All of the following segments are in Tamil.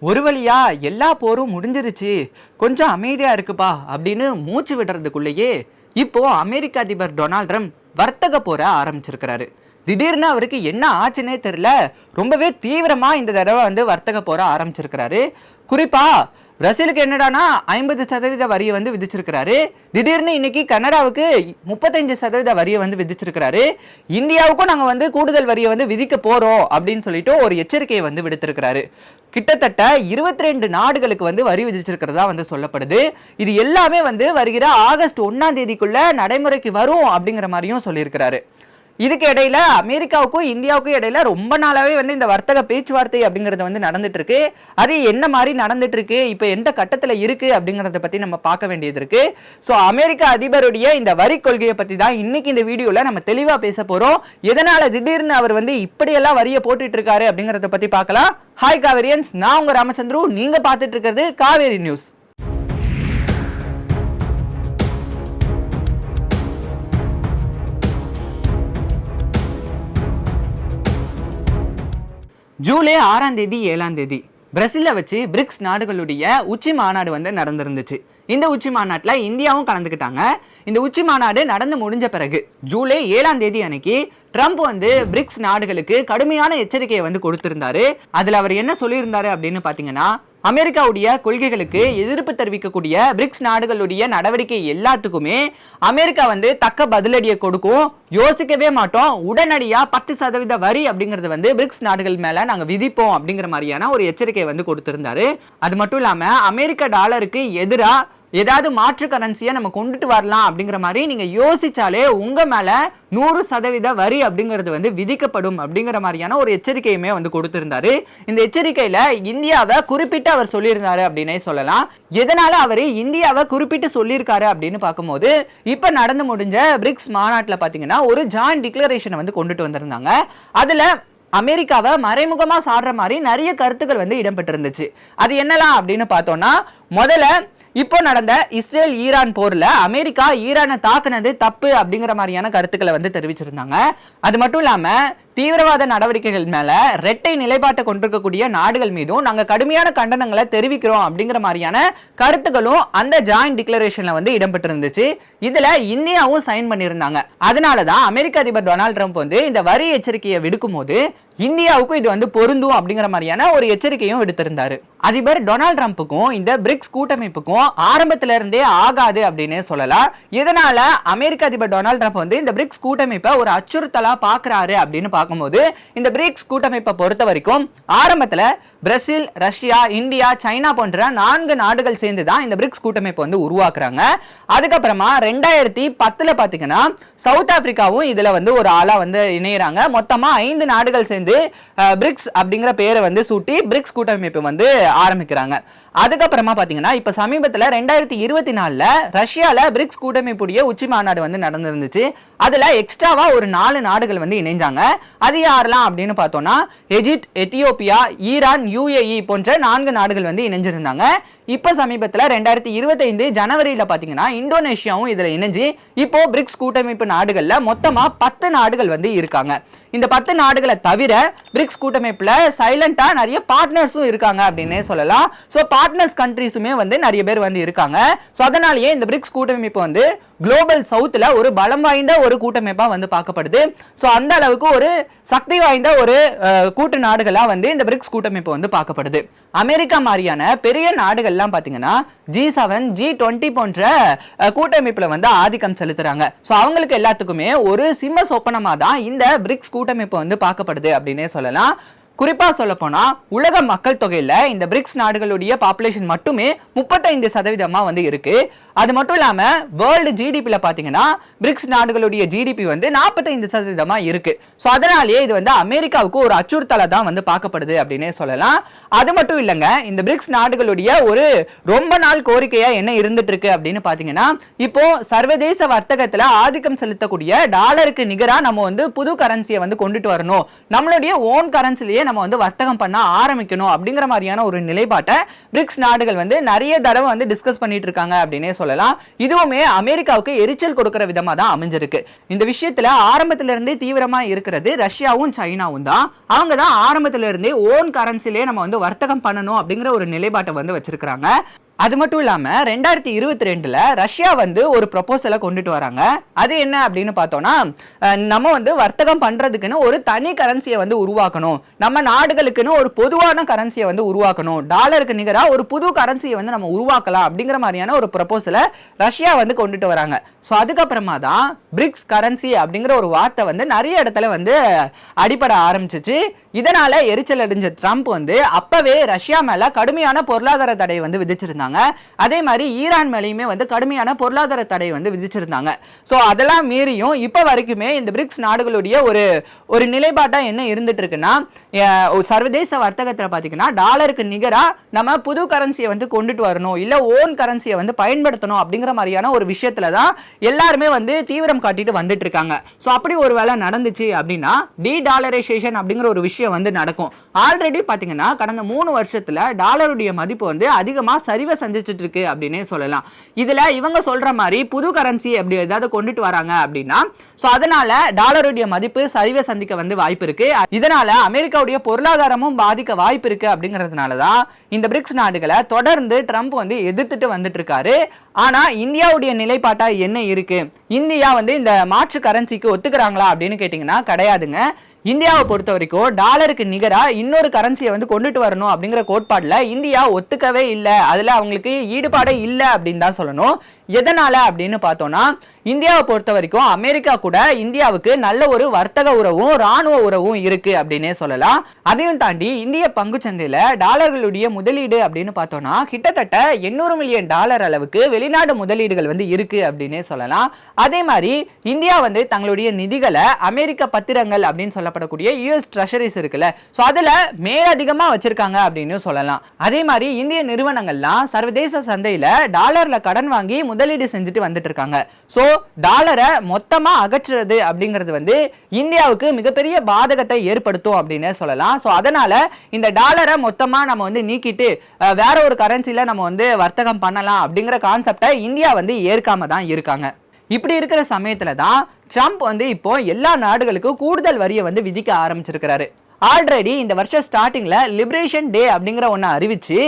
ஒரு வழியா எல்லா போரும் முடிஞ்சிருச்சு. கொஞ்சம் அமைதியாக இருக்குப்பா அப்படின்னு மூச்சு விடுறதுக்குள்ளேயே இப்போ அமெரிக்க அதிபர் டொனால்ட் ட்ரம்ப் வர்த்தக போரை ஆரம்பிச்சிருக்கிறாரு. திடீர்னு அவருக்கு என்ன ஆச்சுன்னே தெரில ரொம்பவே தீவிரமாக இந்த தடவை வந்து வர்த்தக போரை ஆரம்பிச்சிருக்கிறாரு. குறிப்பா பிரசிலுக்கு என்னடானா ஐம்பது சதவீத வரியை வந்து விதிச்சிருக்கிறாரு. திடீர்னு இன்னைக்கு கனடாவுக்கு முப்பத்தஞ்சு சதவீத வரியை வந்து விதிச்சிருக்கிறாரு. இந்தியாவுக்கும் நாங்கள் வந்து கூடுதல் வரியை வந்து விதிக்க போறோம் அப்படின்னு சொல்லிட்டு ஒரு எச்சரிக்கையை வந்து விடுத்திருக்கிறாரு. கிட்டத்தட்ட இருபத்தி ரெண்டு நாடுகளுக்கு வந்து வரி விதிச்சிருக்கிறதா வந்து சொல்லப்படுது. இது எல்லாமே வந்து வருகிற ஆகஸ்ட் ஒன்னாம் தேதிக்குள்ள நடைமுறைக்கு வரும் அப்படிங்கிற மாதிரியும் சொல்லியிருக்கிறாரு. இதுக்கு இடையில அமெரிக்காவுக்கும் இந்தியாவுக்கும் இடையில ரொம்ப நாளாவே வந்து இந்த வர்த்தக பேச்சுவார்த்தை அப்படிங்கிறது வந்து நடந்துட்டு இருக்கு அது என்ன மாதிரி நடந்துட்டு இருக்கு இப்போ எந்த கட்டத்துல இருக்கு அப்படிங்கறத பத்தி நம்ம பார்க்க வேண்டியது இருக்கு. ஸோ அமெரிக்க அதிபருடைய இந்த வரி கொள்கையை பத்தி தான் இன்னைக்கு இந்த வீடியோல நம்ம தெளிவா பேச போறோம். எதனால திடீர்னு அவர் வந்து இப்படியெல்லாம் வரியை போட்டுட்டு இருக்காரு அப்படிங்கறத பத்தி பார்க்கலாம். ஹாய் காவேரியன்ஸ். நான் உங்க ராமச்சந்திரு. நீங்க பார்த்துட்டு இருக்கிறது காவேரி நியூஸ். ஜூலை ஆறாம் தேதி ஏழாம் தேதி. பிரேசில்ல வச்சு பிரிக்ஸ் நாடுகளுடைய உச்சி மாநாடு வந்து நடந்திருந்துச்சு. இந்த உச்சி மாநாட்டில் இந்தியாவும் கலந்துக்கிட்டாங்க. இந்த உச்சி மாநாடு நடந்து முடிஞ்ச பிறகு ஜூலை ஏழாம் தேதி அன்னைக்கு ட்ரம்ப் வந்து பிரிக்ஸ் நாடுகளுக்கு கடுமையான எச்சரிக்கையை வந்து கொடுத்திருந்தாரு. அதில் அவர் என்ன சொல்லியிருந்தாரு அப்படின்னு பார்த்தீங்கன்னா அமெரிக்காவுடைய கொள்கைகளுக்கு எதிர்ப்பு தெரிவிக்கக்கூடிய பிரிக்ஸ் நாடுகளுடைய நடவடிக்கை எல்லாத்துக்குமே அமெரிக்கா வந்து தக்க பதிலடியை கொடுக்கும். யோசிக்கவே மாட்டோம். உடனடியா பத்து சதவீத வரி அப்படிங்கறது வந்து பிரிக்ஸ் நாடுகள் மேல நாங்க விதிப்போம் அப்படிங்கிற மாதிரியான ஒரு எச்சரிக்கையை வந்து கொடுத்திருந்தாரு. அது மட்டும் இல்லாம அமெரிக்க டாலருக்கு எதிராக ஏதாவது மாற்று கரன்சியை நம்ம கொண்டுட்டு வரலாம் அப்படிங்கிற மாதிரி நீங்கள் யோசிச்சாலே உங்கள் மேலே நூறு சதவீத வரி அப்படிங்கிறது வந்து விதிக்கப்படும் அப்படிங்கிற மாதிரியான ஒரு எச்சரிக்கையுமே வந்து கொடுத்திருந்தாரு. இந்த எச்சரிக்கையில் இந்தியாவை குறிப்பிட்டு அவர் சொல்லியிருந்தாரு அப்படின்னே சொல்லலாம். எதனால் அவர் இந்தியாவை குறிப்பிட்டு சொல்லியிருக்காரு அப்படின்னு பார்க்கும்போது இப்போ நடந்து முடிஞ்ச பிரிக்ஸ் மாநாட்டில் பார்த்தீங்கன்னா ஒரு ஜாயின் டிக்ளரேஷனை வந்து கொண்டுட்டு வந்திருந்தாங்க. அதில் அமெரிக்காவை மறைமுகமாக சாடுற மாதிரி நிறைய கருத்துக்கள் வந்து இடம்பெற்றிருந்துச்சு. அது என்னலாம் அப்படின்னு பார்த்தோம்னா முதல்ல இப்போ நடந்த இஸ்ரேல் ஈரான் போர்ல அமெரிக்கா ஈரானை தாக்குனது தப்பு அப்படிங்கிற மாதிரியான கருத்துக்களை வந்து தெரிவிச்சிருந்தாங்க. அது மட்டும் இல்லாம தீவிரவாத நடவடிக்கைகள் மேல ரெட்டை நிலைப்பாட்டை கொண்டிருக்கக்கூடிய நாடுகள் மீதும் நாங்க கடுமையான கண்டனங்களை தெரிவிக்கிறோம் அப்படிங்கிற மாதிரியான கருத்துக்களும் அந்த ஜாயிண்ட் டிக்ளரேஷன்ல வந்து இடம்பெற்றிருந்துச்சு. இதுல இந்தியாவும் சைன் பண்ணியிருந்தாங்க. அதனாலதான் அமெரிக்க அதிபர் டொனால்ட் ட்ரம்ப் வந்து இந்த வரி எச்சரிக்கையை விடுக்கும் போது இந்தியாவுக்கும் இது வந்து பொருந்தும் அப்படிங்கிற மாதிரியான ஒரு எச்சரிக்கையும் விடுத்திருந்தாரு. அதிபர் டொனால்ட் ட்ரம்ப்புக்கும் இந்த பிரிக்ஸ் கூட்டமைப்புக்கும் ஆரம்பத்துல இருந்தே ஆகாது அப்படின்னு சொல்லலாம். இதனால அமெரிக்க அதிபர் டொனால்ட் ட்ரம்ப் வந்து இந்த பிரிக்ஸ் கூட்டமைப்பை ஒரு அச்சுறுத்தலா பாக்குறாரு அப்படின்னு பார்க்கும்போது இந்த பிரிக்ஸ் கூட்டமைப்பை பொறுத்த வரைக்கும் ஆரம்பத்துல பிரசில் ரஷ்யா இந்தியா சைனா போன்ற நான்கு நாடுகள் சேர்ந்து தான் இந்த பிரிக்ஸ் கூட்டமைப்பு வந்து உருவாக்குறாங்க. அதுக்கப்புறமா ரெண்டாயிரத்தி பத்தில் பார்த்தீங்கன்னா சவுத் ஆப்பிரிக்காவும் இதில் வந்து ஒரு ஆளாக வந்து இணையறாங்க. மொத்தமாக ஐந்து நாடுகள் சேர்ந்து பிரிக்ஸ் அப்படிங்கிற பேரை வந்து சூட்டி பிரிக்ஸ் கூட்டமைப்பு வந்து ஆரம்பிக்கிறாங்க. அதுக்கப்புறமா பார்த்தீங்கன்னா இப்போ சமீபத்தில் ரெண்டாயிரத்தி இருபத்தி நாலில் ரஷ்யாவில் பிரிக்ஸ் கூட்டமைப்புடைய உச்சி மாநாடு வந்து நடந்திருந்துச்சு. அதில் எக்ஸ்ட்ராவாக ஒரு நாலு நாடுகள் வந்து இணைஞ்சாங்க. அது யாரெல்லாம் அப்படின்னு பார்த்தோம்னா எஜிப்ட் எத்தியோப்பியா ஈரான் யுஏஇ போன்ற நான்கு நாடுகள் வந்து இணைஞ்சிருந்தாங்க. இப்போ சமீபத்தில் ரெண்டாயிரத்தி இருபத்தைந்து ஜனவரியில் பார்த்தீங்கன்னா இந்தோனேஷியாவும் இதில் இணைஞ்சு இப்போ பிரிக்ஸ் கூட்டமைப்பு நாடுகளில் மொத்தமாக பத்து நாடுகள் வந்து இருக்காங்க. இந்த பத்து நாடுகளை தவிர பிரிக்ஸ் கூட்டமைப்பில் சைலண்டாக நிறைய பார்ட்னர்ஸும் இருக்காங்க அப்படின்னே சொல்லலாம். ஸோ பார்ட்னர்ஸ் கண்ட்ரிஸுமே வந்து நிறைய பேர் வந்து இருக்காங்க. ஸோ அதனாலேயே இந்த பிரிக்ஸ் கூட்டமைப்பு வந்து குளோபல் சவுத்தில் ஒரு பலம் வாய்ந்த ஒரு கூட்டமைப்பாக வந்து பார்க்கப்படுது. ஸோ அந்த அளவுக்கு ஒரு சக்தி வாய்ந்த ஒரு கூட்டு நாடுகளாக வந்து இந்த பிரிக்ஸ் கூட்டமைப்பு வந்து பார்க்கப்படுது. அமெரிக்கா மாதிரியான பெரிய நாடுகள்லாம் பார்த்தீங்கன்னா ஜி செவன் ஜி டுவெண்ட்டி போன்ற கூட்டமைப்பில் வந்து ஆதிக்கம் செலுத்துறாங்க. ஸோ அவங்களுக்கு எல்லாத்துக்குமே ஒரு சிம்ம சொப்பனமாக தான் இந்த பிரிக்ஸ் கூட்டமைப்பு வந்து பார்க்கப்படுது அப்படின்னே சொல்லலாம். குறிப்பாக சொல்ல உலக மக்கள் தொகையில் இந்த பிரிக்ஸ் நாடுகளுடைய பாப்புலேஷன் மட்டுமே முப்பத்தைந்து சதவீதமாக வந்து இருக்குது அது மட்டும் இல்லாமல் வேர்ல்டு ஜிடிபியில் பார்த்தீங்கன்னா பிரிக்ஸ் நாடுகளுடைய ஜிடிபி வந்து நாற்பத்தைந்து சதவீதமாக இருக்குது ஸோ அதனாலேயே இது வந்து அமெரிக்காவுக்கு ஒரு அச்சுறுத்தலை தான் வந்து பார்க்கப்படுது அப்படின்னே சொல்லலாம். அது மட்டும் இல்லைங்க இந்த பிரிக்ஸ் நாடுகளுடைய ஒரு ரொம்ப நாள் கோரிக்கையாக என்ன இருந்துட்டுருக்கு அப்படின்னு பார்த்தீங்கன்னா இப்போது சர்வதேச வர்த்தகத்தில் ஆதிக்கம் செலுத்தக்கூடிய டாலருக்கு நிகராக நம்ம வந்து புது கரன்சியை வந்து கொண்டுட்டு வரணும். நம்மளுடைய ஓன் கரன்சிலேயே நம்ம வந்து வர்த்தகம் பண்ண ஆரம்பிக்கணும் அப்படிங்கிற மாதிரியான ஒரு நிலைப்பாட்டை பிரிக்ஸ் நாடுகள் வந்து நிறைய தடவை வந்து டிஸ்கஸ் பண்ணிட்டு இருக்காங்க அப்படின்னே சொல்லலாம். இதுவுமே அமெரிக்காவுக்கு எரிச்சல் கொடுக்கிற விதமா தான் அமைஞ்சிருக்கு. இந்த விஷயத்துல ஆரம்பத்திலிருந்தே தீவிரமாக தீவிரமா இருக்கிறது ரஷ்யாவும் சைனாவும் தான். அவங்க தான் ஆரம்பத்துல இருந்தே ஓன் கரன்சிலே நம்ம வந்து வர்த்தகம் பண்ணணும் அப்படிங்கிற ஒரு நிலைப்பாட்டை வந்து வச்சிருக்கிறாங்க. அது மட்டும் இல்லாமல் ரெண்டாயிரத்தி இருபத்தி ரெண்டில் ரஷ்யா வந்து ஒரு ப்ரொபோசலை கொண்டுட்டு வராங்க. அது என்ன அப்படின்னு பார்த்தோன்னா நம்ம வந்து வர்த்தகம் பண்ணுறதுக்குன்னு ஒரு தனி கரன்சியை வந்து உருவாக்கணும். நம்ம நாடுகளுக்குன்னு ஒரு பொதுவான கரன்சியை வந்து உருவாக்கணும். டாலருக்கு நிகராக ஒரு புது கரன்சியை வந்து நம்ம உருவாக்கலாம் அப்படிங்கிற மாதிரியான ஒரு ப்ரொபோசலை ரஷ்யா வந்து கொண்டுட்டு வராங்க. ஸோ அதுக்கப்புறமா தான் பிரிக்ஸ் கரன்சி அப்படிங்கிற ஒரு வார்த்தை வந்து நிறைய இடத்துல வந்து அடிபட ஆரம்பிச்சிச்சு. இதனால் எரிச்சல் அடைஞ்ச ட்ரம்ப் வந்து அப்போவே ரஷ்யா மேலே கடுமையான பொருளாதார தடை வந்து விதிச்சிருந்தாங்க. அதே மாதிரி ஈரான் மேலேயுமே வந்து கடுமையான பொருளாதார தடை வந்து விதிச்சிருந்தாங்க. ஸோ அதெல்லாம் மீறியும் இப்போ வரைக்குமே இந்த பிரிக்ஸ் நாடுகளுடைய ஒரு ஒரு நிலைப்பாட்டா என்ன இருந்துட்டு இருக்குன்னா சர்வதேச வர்த்தகத்தில் பார்த்தீங்கன்னா டாலருக்கு நிகராக நம்ம புது கரன்சியை வந்து கொண்டுட்டு வரணும் இல்லை ஓன் கரன்சியை வந்து பயன்படுத்தணும் அப்படிங்கிற மாதிரியான ஒரு விஷயத்துல தான் எல்லாருமே வந்து தீவிரம் காட்டிட்டு வந்துட்டு இருக்காங்க ஸோ அப்படி ஒரு வேலை நடந்துச்சு அப்படின்னா டி டாலரைசேஷன் அப்படிங்கிற ஒரு விஷயம் வந்து நடக்கும். ஆல்ரெடி பார்த்தீங்கன்னா கடந்த மூணு வருஷத்துல டாலருடைய மதிப்பு வந்து அதிகமாக சரிவை சந்திச்சிட்டு இருக்கு அப்படின்னே சொல்லலாம். இதுல இவங்க சொல்ற மாதிரி புது கரன்சி அப்படி ஏதாவது கொண்டுட்டு வராங்க அப்படின்னா ஸோ அதனால டாலருடைய மதிப்பு சரிவை சந்திக்க வந்து வாய்ப்பு இருக்கு. இதனால அமெரிக்காவுடைய பொருளாதாரமும் பாதிக்க வாய்ப்பு இருக்கு அப்படிங்கிறதுனால தான் இந்த பிரிக்ஸ் நாடுகளை தொடர்ந்து ட்ரம்ப் வந்து எதிர்த்துட்டு வந்துட்டு இருக்காரு ஆனா இந்தியாவுடைய நிலைப்பாட்டா என்ன இருக்கு? இந்தியா வந்து இந்த மாற்று கரன்சிக்கு ஒத்துக்கிறாங்களா அப்படின்னு கேட்டிங்கன்னா கிடையாதுங்க. இந்தியாவை பொறுத்த வரைக்கும் டாலருக்கு நிகரா இன்னொரு கரன்சியை வந்து கொண்டுட்டு வரணும் அப்படிங்கிற கோட்பாட்டில் இந்தியா ஒத்துக்கவே இல்லை. அதில் அவங்களுக்கு ஈடுபாடே இல்லை அப்படின்னு தான் சொல்லணும். எதனால அப்படின்னு பார்த்தோம்னா இந்தியாவை பொறுத்த வரைக்கும் அமெரிக்கா கூட இந்தியாவுக்கு நல்ல ஒரு வர்த்தக உறவும் ராணுவ உறவும் இருக்கு அப்படின்னே சொல்லலாம். அதையும் தாண்டி இந்திய பங்கு சந்தையில டாலர்களுடைய முதலீடு அப்படின்னு பார்த்தோம்னா கிட்டத்தட்ட எண்ணூறு மில்லியன் டாலர் அளவுக்கு வெளிநாடு முதலீடுகள் வந்து இருக்கு அப்படின்னே சொல்லலாம். அதே மாதிரி இந்தியா வந்து தங்களுடைய நிதிகளை அமெரிக்க பத்திரங்கள் அப்படின்னு சொல்லப்படக்கூடிய யூஎஸ் ட்ரெஷரிஸ் இருக்குல்ல ஸோ அதுல மேலதிகமாக வச்சிருக்காங்க அப்படின்னு சொல்லலாம். அதே மாதிரி இந்திய நிறுவனங்கள்லாம் சர்வதேச சந்தையில டாலர்ல கடன் வாங்கி முதலீடு செஞ்சுட்டு வந்துட்டு இருக்காங்க ஸோ டாலரை மொத்தமாக அகற்றுறது அப்படிங்கிறது வந்து இந்தியாவுக்கு மிகப்பெரிய பாதகத்தை ஏற்படுத்தும் அப்படின்னு சொல்லலாம். ஸோ அதனால் இந்த டாலரை மொத்தமாக நம்ம வந்து நீக்கிட்டு வேற ஒரு கரன்சியில் நம்ம வந்து வர்த்தகம் பண்ணலாம் அப்படிங்கிற கான்செப்டை இந்தியா வந்து ஏற்காம தான் இருக்காங்க. இப்படி இருக்கிற சமயத்தில் தான் ட்ரம்ப் வந்து இப்போ எல்லா நாடுகளுக்கும் கூடுதல் வரியை வந்து விதிக்க ஆரம்பிச்சிருக்கிறாரு. ஆல்ரெடி இந்த வருஷம் ஸ்டார்டிங்கில் லிபரேஷன் டே அப்படிங்கிற ஒன்று அறிவித்து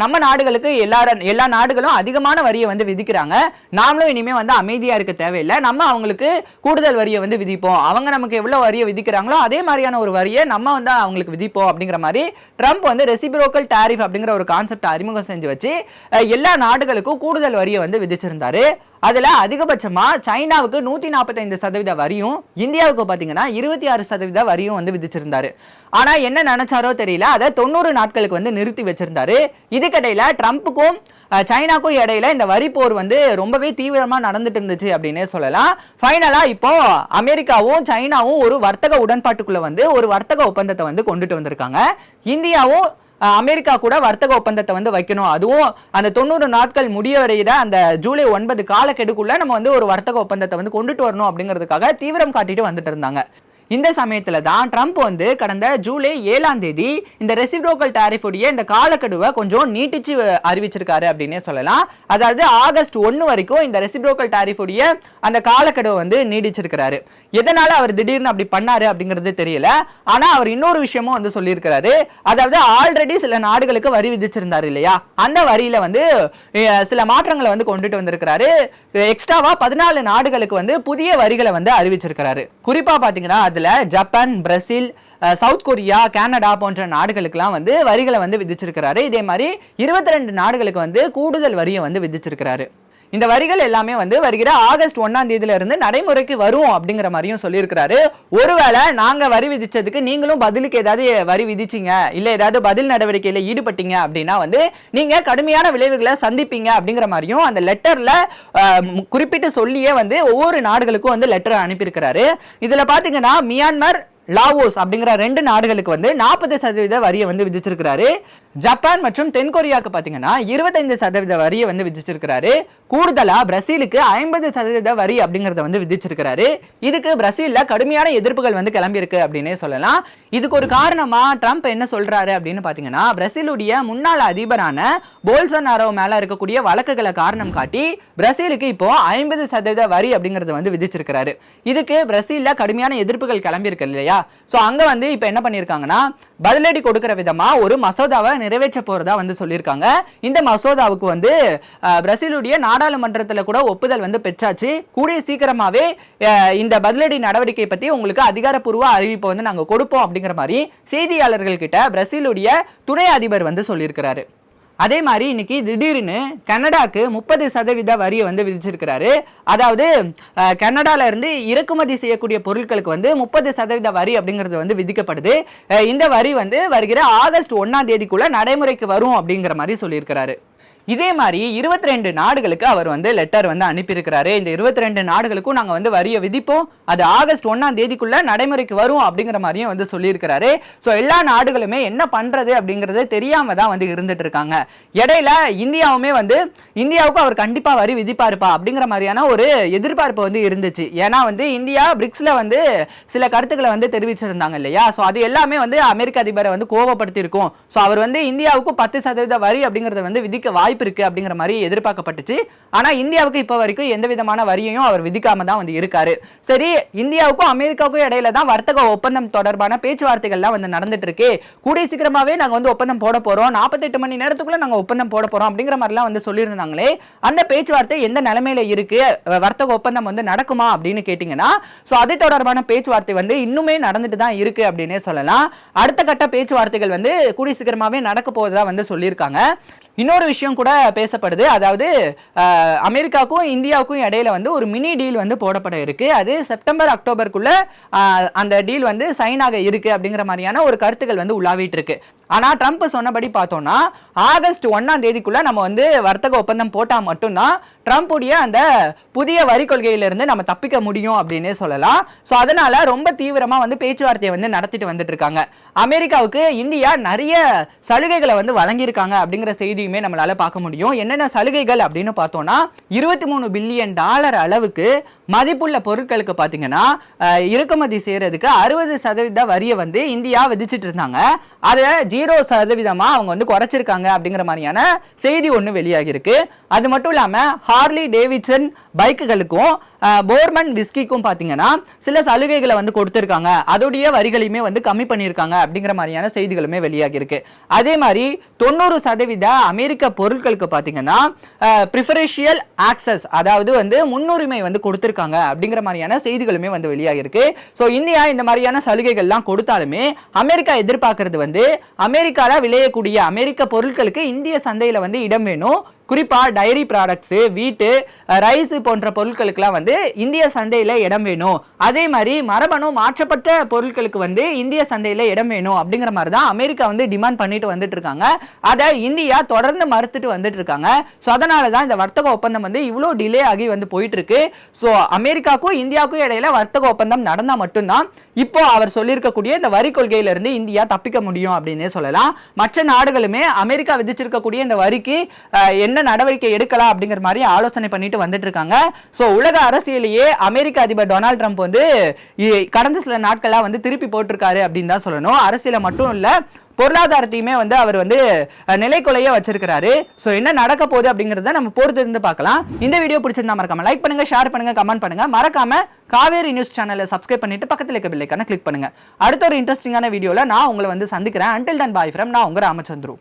நம்ம நாடுகளுக்கு எல்லா எல்லா நாடுகளும் அதிகமான வரியை வந்து விதிக்கிறாங்க. நாமளும் இனிமேல் வந்து அமைதியாக இருக்க தேவையில்லை. நம்ம அவங்களுக்கு கூடுதல் வரியை வந்து விதிப்போம். அவங்க நமக்கு எவ்வளோ வரியை விதிக்கிறாங்களோ அதே மாதிரியான ஒரு வரியை நம்ம வந்து அவங்களுக்கு விதிப்போம் அப்படிங்கிற மாதிரி ட்ரம்ப் வந்து ரெசிபிரோக்கல் டேரிஃப் அப்படிங்கிற ஒரு கான்செப்ட் அறிமுகம் செஞ்சு வச்சு எல்லா நாடுகளுக்கும் கூடுதல் வரியை வந்து விதிச்சிருந்தாரு. அதில் அதிகபட்சமாக சைனாவுக்கு நூற்றி நாற்பத்தைந்து சதவீத வரியும் இந்தியாவுக்கு பார்த்தீங்கன்னா இருபத்தி ஆறு சதவீத வரியும் வந்து விதிச்சிருந்தாரு. ஆனால் என்ன நினச்சாரோ தெரியல அதை தொண்ணூறு நாட்களுக்கு வந்து நிறுத்தி வச்சிருந்தாரு. இதுக்கிடையில் ட்ரம்ப்புக்கும் சைனாக்கும் இடையில இந்த வரி போர் வந்து ரொம்பவே தீவிரமாக நடந்துட்டு இருந்துச்சு அப்படின்னே சொல்லலாம். ஃபைனலாக இப்போ அமெரிக்காவும் சைனாவும் ஒரு வர்த்தக உடன்பாட்டுக்குள்ளே வந்து ஒரு வர்த்தக ஒப்பந்தத்தை வந்து கொண்டுட்டு வந்திருக்காங்க. இந்தியாவும் அமெரிக்கா கூட வர்த்தக ஒப்பந்தத்தை வந்து வைக்கணும். அதுவும் அந்த தொண்ணூறு நாட்கள் முடியவரையிட அந்த ஜூலை ஒன்பது காலக்கெடுக்குள்ள நம்ம வந்து ஒரு வர்த்தக ஒப்பந்தத்தை வந்து கொண்டுட்டு வரணும் அப்படிங்கிறதுக்காக தீவிரம் காட்டிட்டு வந்துட்டு இருந்தாங்க. இந்த சமயத்துல தான் ட்ரம்ப் வந்து கடந்த ஜூலை ஏழாம் தேதி இந்த ரெசிப்ரோக்கல் டாரிஃப் உடைய இந்த காலக்கெடுவை கொஞ்சம் நீட்டிச்சு அறிவிச்சிருக்காரு அப்படின்னே சொல்லலாம். அதாவது ஆகஸ்ட் ஒன்று வரைக்கும் இந்த ரெசிப்ரோக்கல் டாரிஃப் உடைய அந்த காலக்கெடுவை வந்து நீடிச்சிருக்கிறாரு. எதனால அவர் திடீர்னு அப்படி பண்ணாரு அப்படிங்கிறது தெரியல. ஆனா அவர் இன்னொரு விஷயமும் வந்து சொல்லியிருக்கிறாரு. அதாவது ஆல்ரெடி சில நாடுகளுக்கு வரி விதிச்சிருந்தாரு இல்லையா? அந்த வரியில வந்து சில மாற்றங்களை வந்து கொண்டுட்டு வந்திருக்கிறாரு. எக்ஸ்ட்ராவா பதினாலு நாடுகளுக்கு வந்து புதிய வரிகளை வந்து அறிவிச்சிருக்கிறாரு. குறிப்பா பாத்தீங்கன்னா அதுல Japan Brazil South Korea Canada போன்ற நாடுகளுக்கெல்லாம் வந்து வரிகளை வந்து விதிச்சிருக்கிறாரு. இதே மாதிரி இருபத்தி ரெண்டு நாடுகளுக்கு வந்து கூடுதல் வரியை வந்து விதிச்சிருக்கிறாரு. இந்த வரிகள் எல்லாமே வந்து வருகிற ஆகஸ்ட் ஒன்னாம் தேதியில இருந்து நடைமுறைக்கு வரும் அப்படிங்கிற மாதிரியும் சொல்லியிருக்கிறாரு. ஒருவேளை நாங்க வரி விதிச்சதுக்கு நீங்களும் பதிலுக்கு ஏதாவது வரி விதிச்சீங்க இல்ல ஏதாவது பதில் நடவடிக்கையில ஈடுபட்டீங்க அப்படின்னா வந்து நீங்க கடுமையான விளைவுகளை சந்திப்பீங்க அப்படிங்கிற மாதிரியும் அந்த லெட்டர்ல குறிப்பிட்டு சொல்லியே வந்து ஒவ்வொரு நாடுகளுக்கும் வந்து லெட்டர் அனுப்பியிருக்கிறாரு. இதுல பாத்தீங்கன்னா மியான்மர் லாவோஸ் அப்படிங்கிற ரெண்டு நாடுகளுக்கு வந்து நாற்பது சதவீத வரியை வந்து விதிச்சிருக்கிறாரு. ஜப்பான் மற்றும் தென்கொரியாவுக்கு பார்த்தீங்கன்னா இருபத்தைந்து சதவீத வரியை வந்து விதிச்சிருக்கிறாரு. கூடுதலாக பிரசீலுக்கு ஐம்பது சதவீத வரி அப்படிங்கறத வந்து விதிச்சிருக்கிறாரு. இதுக்கு பிரசீலில் கடுமையான எதிர்ப்புகள் வந்து கிளம்பியிருக்கு அப்படின்னே சொல்லலாம். இதுக்கு ஒரு காரணமா ட்ரம்ப் என்ன சொல்றாரு அப்படின்னு பார்த்தீங்கன்னா பிரசீலுடைய முன்னாள் அதிபரான போல்சனாரோ மேல இருக்கக்கூடிய வழக்குகளை காரணம் காட்டி பிரசீலுக்கு இப்போ ஐம்பது சதவீத வரி அப்படிங்கிறத வந்து விதிச்சிருக்கிறாரு. இதுக்கு பிரசீல்ல கடுமையான எதிர்ப்புகள் கிளம்பியிருக்கு இல்லையா? சோ அங்கே வந்து இப்போ என்ன பண்ணியிருக்காங்கன்னா பதிலடி கொடுக்கிற விதமா ஒரு மசோதாவை நிறைவேற்ற போறதா வந்து சொல்லியிருக்காங்க. இந்த மசோதாவுக்கு வந்து பிரசிலுடைய பிரசீலுடைய நாடாளுமன்றத்தில் கூட ஒப்புதல் வந்து பெற்றாச்சு. கூடிய சீக்கிரமாகவே இந்த பதிலடி நடவடிக்கை பற்றி உங்களுக்கு அதிகாரப்பூர்வ அறிவிப்பை வந்து நாங்கள் கொடுப்போம் அப்படிங்கிற மாதிரி செய்தியாளர்கள் கிட்ட பிரசீலுடைய துணை அதிபர் வந்து சொல்லியிருக்கிறாரு. அதே மாதிரி இன்னைக்கு திடீர்னு கனடாக்கு முப்பது சதவீத வரியை வந்து விதிச்சிருக்கிறாரு. அதாவது கனடால இருந்து இறக்குமதி செய்யக்கூடிய பொருட்களுக்கு வந்து முப்பது சதவீத வரி அப்படிங்கிறது வந்து விதிக்கப்படுது. இந்த வரி வந்து வருகிற ஆகஸ்ட் ஒன்னாம் தேதிக்குள்ள நடைமுறைக்கு வரும் அப்படிங்கிற மாதிரி சொல்லியிருக்கிறாரு. இதே மாதிரி இருபத்தி ரெண்டு நாடுகளுக்கு அவர் வந்து லெட்டர் வந்து அனுப்பியிருக்கிறாரு. இந்த இருபத்தி ரெண்டு நாடுகளுக்கும் நாங்கள் வந்து வரியை விதிப்போம். அது ஆகஸ்ட் ஒன்றாம் தேதிக்குள்ள நடைமுறைக்கு வரும் அப்படிங்கிற மாதிரியும் வந்து சொல்லியிருக்கிறாரு. ஸோ எல்லா நாடுகளுமே என்ன பண்ணுறது அப்படிங்கிறது தெரியாமல் தான் வந்து இருந்துட்டு இருக்காங்க இடையில இந்தியாவுமே வந்து இந்தியாவுக்கும் அவர் கண்டிப்பாக வரி விதிப்பாருப்பா அப்படிங்கிற மாதிரியான ஒரு எதிர்பார்ப்பு வந்து இருந்துச்சு. ஏன்னா வந்து இந்தியா பிரிக்ஸில் வந்து சில கருத்துக்களை வந்து தெரிவிச்சிருந்தாங்க இல்லையா? ஸோ அது எல்லாமே வந்து அமெரிக்க அதிபரை வந்து கோவப்படுத்திருக்கும் ஸோ அவர் வந்து இந்தியாவுக்கு பத்து சதவீத வரி அப்படிங்கிறத வந்து விதிக்க வாய்ப்பு இருக்கு அப்படிங்கிற மாதிரி எதிர்பார்க்கப்பட்டுச்சு. ஆனால் இந்தியாவுக்கு இப்போ வரைக்கும் எந்த விதமான வரியையும் அவர் விதிக்காம தான் வந்து இருக்காரு. சரி இந்தியாவுக்கும் அமெரிக்காவுக்கும் இடையில தான் வர்த்தக ஒப்பந்தம் தொடர்பான பேச்சுவார்த்தைகள்லாம் வந்து நடந்துட்டு இருக்கு கூடிய சீக்கிரமாகவே நாங்கள் வந்து ஒப்பந்தம் போட போகிறோம் நாற்பத்தெட்டு மணி நேரத்துக்குள்ளே நாங்கள் ஒப்பந்தம் போட போகிறோம் அப்படிங்கிற மாதிரிலாம் வந்து சொல்லியிருந்தாங்களே அந்த பேச்சுவார்த்தை எந்த நிலைமையில இருக்கு? வர்த்தக ஒப்பந்தம் வந்து நடக்குமா அப்படின்னு கேட்டிங்கன்னா ஸோ அது தொடர்பான பேச்சுவார்த்தை வந்து இன்னுமே நடந்துட்டு தான் இருக்கு அப்படின்னே சொல்லலாம். அடுத்த கட்ட பேச்சுவார்த்தைகள் வந்து கூடிய சீக்கிரமாகவே நடக்க போவதா வந்து சொல்லியிருக்காங்க. இன்னொரு விஷயம் கூட பேசப்படுது. அதாவது அமெரிக்காவுக்கும் இந்தியாவுக்கும் இடையில வந்து ஒரு மினி டீல் வந்து போடப்பட இருக்கு. அது செப்டம்பர் அக்டோபருக்குள்ள அந்த டீல் வந்து சைன் ஆக இருக்கு அப்படிங்கிற மாதிரியான ஒரு கருத்துக்கள் வந்து உலாவிட்டு இருக்கு. ஆனா ட்ரம்ப் சொன்னபடி பார்த்தோம்னா ஆகஸ்ட் ஒன்னாம் தேதிக்குள்ள நம்ம வந்து வர்த்தக ஒப்பந்தம் போட்டால் மட்டும்தான் ட்ரம்ப்புடைய அந்த புதிய வரி கொள்கையிலிருந்து நம்ம தப்பிக்க முடியும் அப்படின்னே சொல்லலாம். ஸோ அதனால ரொம்ப தீவிரமாக வந்து பேச்சுவார்த்தையை வந்து நடத்திட்டு வந்துட்டு இருக்காங்க. அமெரிக்காவுக்கு இந்தியா நிறைய சலுகைகளை வந்து வழங்கியிருக்காங்க அப்படிங்கிற செய்தி எல்லாத்தையுமே நம்மளால பார்க்க முடியும். என்னென்ன சலுகைகள் அப்படின்னு பார்த்தோம்னா இருபத்தி மூணு பில்லியன் டாலர் அளவுக்கு மதிப்புள்ள பொருட்களுக்கு பார்த்தீங்கன்னா இறக்குமதி செய்கிறதுக்கு அறுபது சதவீத வரியை வந்து இந்தியா விதிச்சிட்டு இருந்தாங்க. அதை ஜீரோ சதவீதமாக அவங்க வந்து குறைச்சிருக்காங்க அப்படிங்கிற மாதிரியான செய்தி ஒன்று வெளியாகியிருக்கு. அது மட்டும் இல்லாமல் ஹார்லி டேவிட்சன் பைக்குகளுக்கும் போர்மன் விஸ்கிக்கும் பார்த்தீங்கன்னா சில சலுகைகளை வந்து கொடுத்துருக்காங்க. அதோடைய வரிகளையுமே வந்து கம்மி பண்ணியிருக்காங்க அப்படிங்கிற மாதிரியான செய்திகளுமே வெளியாகிருக்கு அதே மாதிரி தொண்ணூறு சதவீத அமெரிக்க பொருட்களுக்கு பார்த்தீங்கன்னா ப்ரிஃபரேஷியல் ஆக்சஸ் அதாவது வந்து முன்னுரிமை வந்து கொடுத்துருக்காங்க. அப்படிங்கிற மாதிரியான செய்திகளுமே வந்து வெளியாகி இருக்கு ஸோ இந்தியா இந்த மாதிரியான சலுகைகள்லாம் கொடுத்தாலுமே அமெரிக்கா எதிர்பார்க்கறது வந்து அமெரிக்காவில் விளையக்கூடிய அமெரிக்க பொருட்களுக்கு இந்திய சந்தையில் வந்து இடம் வேணும். குறிப்பாக டைரி ப்ராடக்ட்ஸு வீட்டு ரைஸ் போன்ற பொருட்களுக்கெல்லாம் வந்து இந்திய சந்தையில் இடம் வேணும். அதே மாதிரி மரபணு மாற்றப்பட்ட பொருட்களுக்கு வந்து இந்திய சந்தையில் இடம் வேணும் அப்படிங்கிற மாதிரி தான் அமெரிக்கா வந்து டிமாண்ட் பண்ணிட்டு வந்துட்டு இருக்காங்க. அதை இந்தியா தொடர்ந்து மறுத்துட்டு வந்துட்டு இருக்காங்க. ஸோ அதனால தான் இந்த வர்த்தக ஒப்பந்தம் வந்து இவ்வளோ டிலே ஆகி வந்து போயிட்டு இருக்கு ஸோ அமெரிக்காவுக்கும் இந்தியாவுக்கும் இடையில வர்த்தக ஒப்பந்தம் நடந்தால் மட்டும்தான் இப்போ அவர் சொல்லியிருக்கக்கூடிய இந்த வரி கொள்கையிலிருந்து இந்தியா தப்பிக்க முடியும் அப்படின்னே சொல்லலாம். மற்ற நாடுகளுமே அமெரிக்கா விதிச்சிருக்கக்கூடிய இந்த வரிக்கு என்ன என்ன நடவடிக்கை எடுக்கலாம் அப்படிங்கிற மாதிரி ஆலோசனை பண்ணிட்டு வந்துட்டு இருக்காங்க ஸோ உலக அரசியலையே அமெரிக்க அதிபர் டொனால்ட் ட்ரம்ப் வந்து கடந்த சில நாட்களா வந்து திருப்பி போட்டிருக்காரு அப்படின்னு தான் சொல்லணும். அரசியலை மட்டும் இல்லை பொருளாதாரத்தையுமே வந்து அவர் வந்து நிலைக்குலையே வச்சிருக்கிறாரு. ஸோ என்ன நடக்க போகுது அப்படிங்கிறத நம்ம பொறுத்து இருந்து பார்க்கலாம். இந்த வீடியோ பிடிச்சிருந்தா மறக்காம லைக் பண்ணுங்க ஷேர் பண்ணுங்க கமெண்ட் பண்ணுங்க. மறக்காம காவேரி நியூஸ் சேனலை சப்ஸ்கிரைப் பண்ணிட்டு பக்கத்துல இருக்க பில்லைக்கான கிளிக் பண்ணுங்க. அடுத்த ஒரு இன்ட்ரெஸ்டிங்கான வீடியோவில் நான் உங்களை வந்து சந்திக்கிறேன். அண்டில் தன் பாய் ஃப்ரம் நான் உங்க ராமச்சந்திரு.